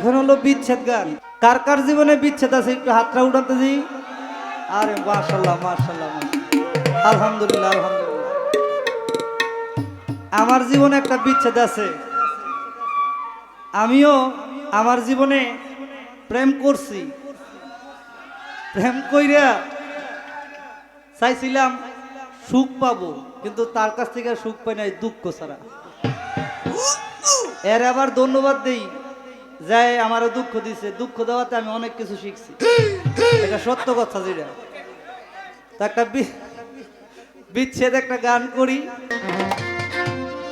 এখন হলো বিচ্ছেদ গান। কার কার জীবনে বিচ্ছেদ আছে? একটু হাতটা উঠাতে দিই। আরে মার্শাল্লাহ মার্শাল্লাহ আলহামদুলিল্লাহ আলহামদুলিল্লাহ। আমার জীবনে একটা বিচ্ছেদ আছে। আমিও আমার জীবনে প্রেম করছি। প্রেম কইরা চাইছিলাম সুখ পাবো, কিন্তু তার কাছ থেকে সুখ পাই নাই, দুঃখ ছাড়া। এর আবার ধন্যবাদ দেই। যাই আমারও দুঃখ দিছে, দুঃখ দেওয়াতে আমি অনেক কিছু শিখছি। এটা সত্য কথা যেটা। তা একটা বিচ্ছেদ একটা গান করি।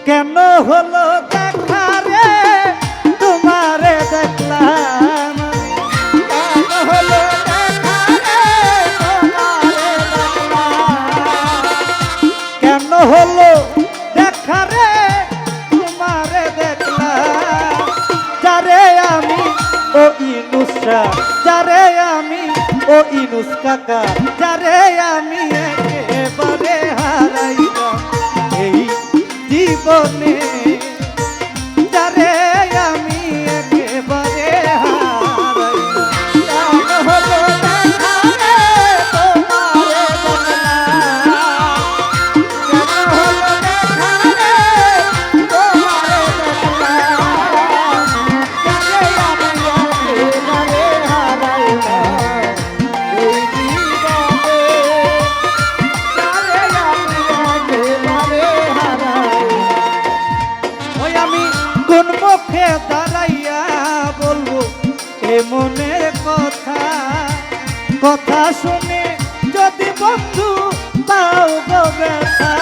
কেন হলো তোমারে দেখলাম হলো তোমারে দেখলাম কেন হলো ও ইনুসা যারে আমি ও ইনুস কাকা যারে আমি একেবারে হারাইলাম। এই জীবনে কথা শুনে যদি বন্ধু পাও গো ব্যথা।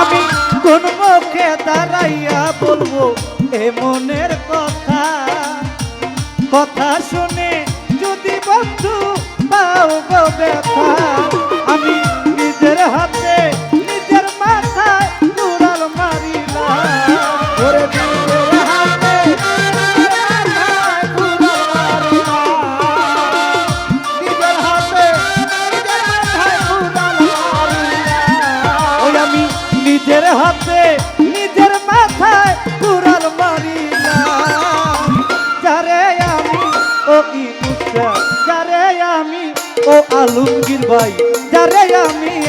আমি কোন মুখে দাঁড়াইয়া বলব এ মনের কথা। কথা শুনে যদি বন্ধু পাও গো ব্যথা। আলমগীর ভাই যারে আমি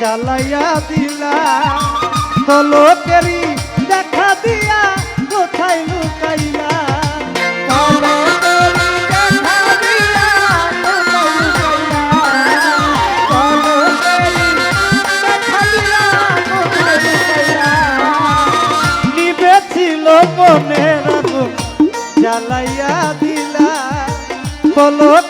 জ্বালাইয়া দিলা লুকাইলা তলকেরি দেখা দিয়া কোথায় লুকাইলা? মনের জ্বালাইয়া দিলা পলকেরি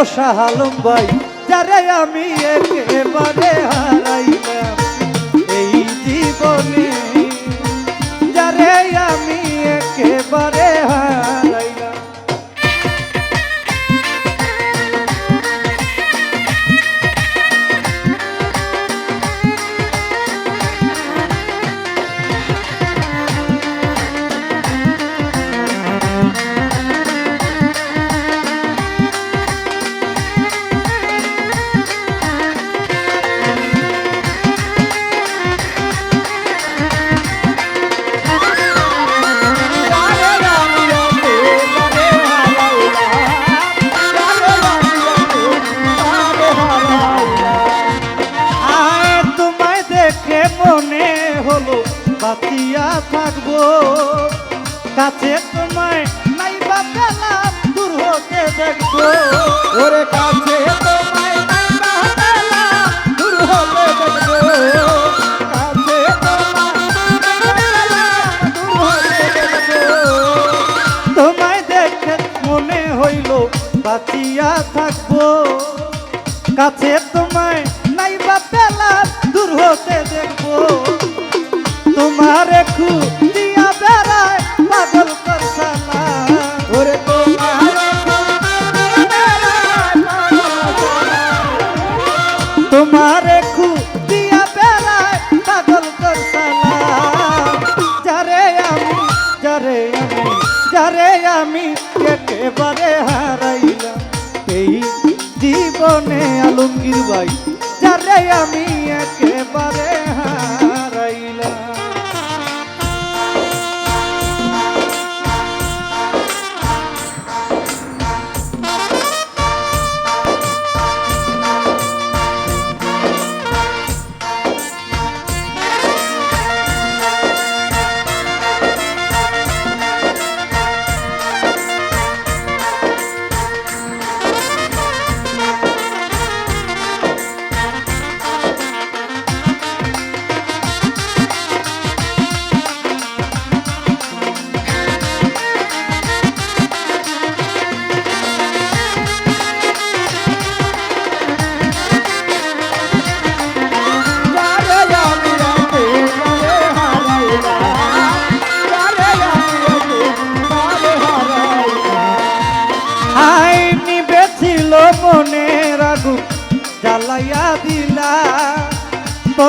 আমি ও শাহ আলম ভাই যারে আমি একেবারে বাঁচিয়া থাকব। কাছে তোমায় নাই বা পেলাম দূর হতে দেখব। ওরে কাছে থাকব। কাছে তোমায় নাই বা পেলাম দূর হতে দেখব। তোমার দিয়া বেড়ায় পাগল করছালা ওরে তোমার তোমার দিয়া বেড়ায় পাগল করছালা যারে আমি যারে আমি যারে আমি একেবারে হারাইলাম, এই জীবনে আলমগীর ভাই। যারে আমি একেবারে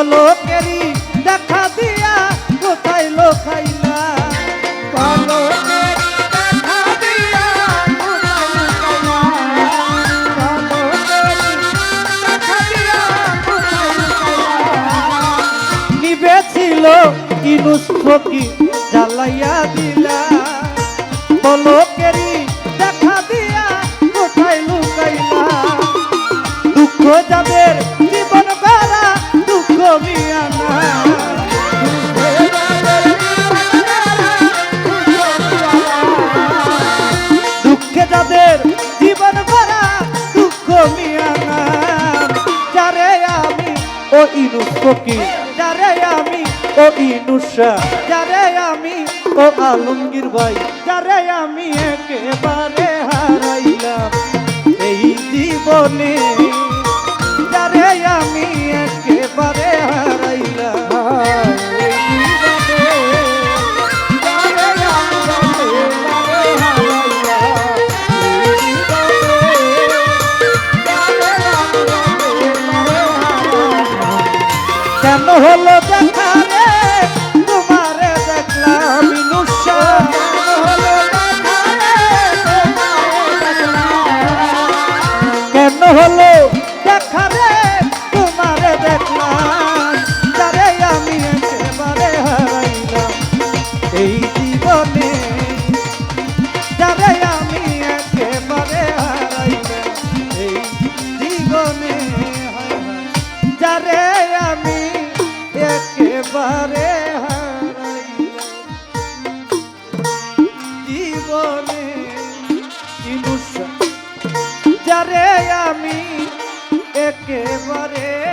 পলকেরি দেখা দিয়া কোথায় লোকাইলা? নিবেছিল ইনুস ফকি জ্বালাইয়া দিলা দেখা দিয়া কোথায় লুকাইলা দুঃখ যাদের ফকি যারে আমি, ও ইনুসা যারে আমি, ও আলমগীর ভাই, যারে আমি একেবারে হারাইলাম। এই জীবনে হলো দেখা রে, তোমারে দেখলাম ইনুসা কেন হলো দেখা রে, তোমারে দেখলাম, যারে আমি একেবারে হারাইলাম। এই জীবনে জীবনে যারে আমি একেবারে